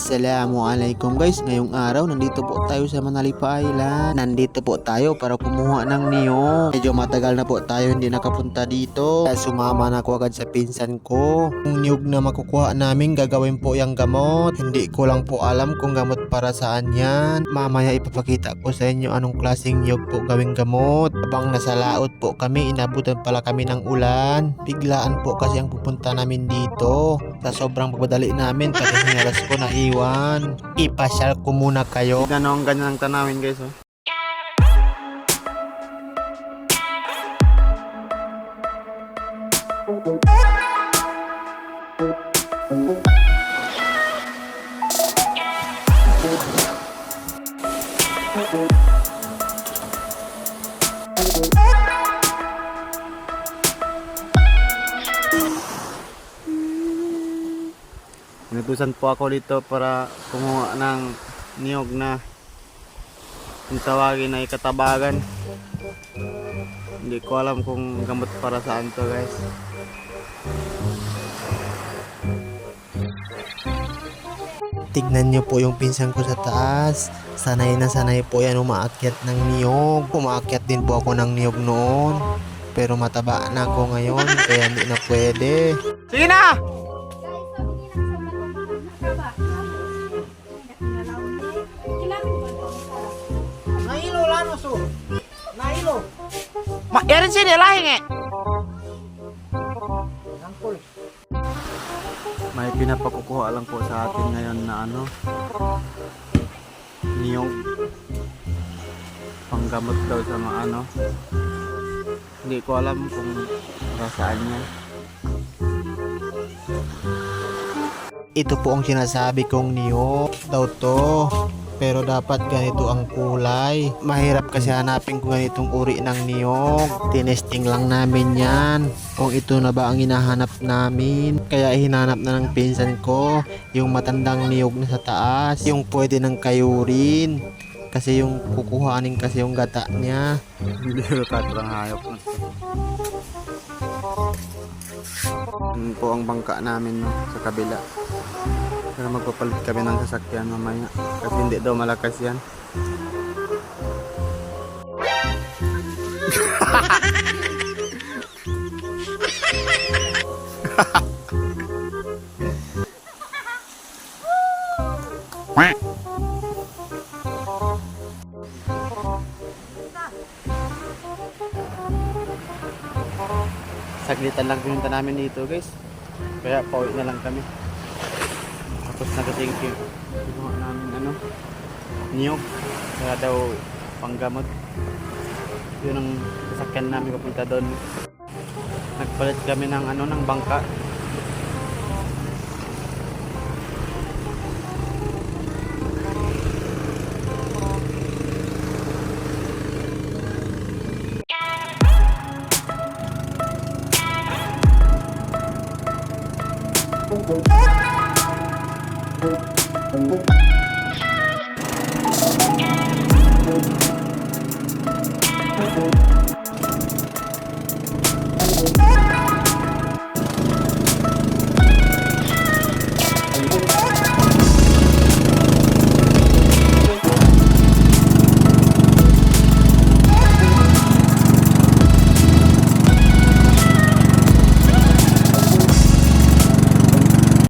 Assalamualaikum guys, ngayong araw nandito po tayo sa Manalipa Island. Nandito po tayo para kumuha ng niyog Medyo matagal na po tayo hindi nakapunta dito. Kaya sumama na ako agad sa pinsan ko. Yung niyog na makukuha namin gagawin po yung gamot. Hindi ko lang po alam kung gamot para saan yan. Mamaya ipapakita ko sa inyo anong klaseng niyog po gawing gamot. Habang nasa laot po kami, inabutan pala kami ng ulan. Biglaan po kasi ang pupunta namin dito Sa sobrang pagmadali namin, pati hinaras ko na iwan. Ipasyal ko muna kayo. Ganon, ganyan ang tanawin guys. Oh. Natusan po ako dito para kumuha ng niyog na kung tawagin ay katabagan. Hindi ko alam kung gamot para saan to guys. Tignan nyo po yung pinsan ko sa taas. Sanay na sanay po yan umaakyat ng niyog. Umaakyat din po ako ng niyog noon. Pero mataba na ako ngayon kaya hindi na pwede. Sige na! Nailo lano so. Nailo. Ma, yarin sini lahing eh. Angkol. May pinapakukuha lang po sa atin ngayon na ano niyog panggamot daw sa mga ano hindi ko alam kung para saan yan ito po ang sinasabi kong niyog daw to pero dapat ganito ang kulay. Mahirap kasi hanapin kung ganitong uri ng niyog. Tinesting lang namin yan. Kung ito na ba ang hinahanap namin. Kaya hinanap na ng pinsan ko yung matandang niyog na sa taas. Yung pwede ng kayurin. Kasi yung kukuhanin kasi yung gata niya. Hindi ko lang hayop na. Yun po ang bangka namin sa kabila. Pero magpapalit kami ng sasakyan mamaya. Kasi hindi daw malakas yan. Saglitan lang pinunta namin dito guys. Kaya pauwi na lang kami. Tapos nagating kinuha namin ano, niyog. Kaya daw panggamot. Yun ang sasakyan namin papunta doon. Nagpalit kami ng ano, ng bangka. Thank you.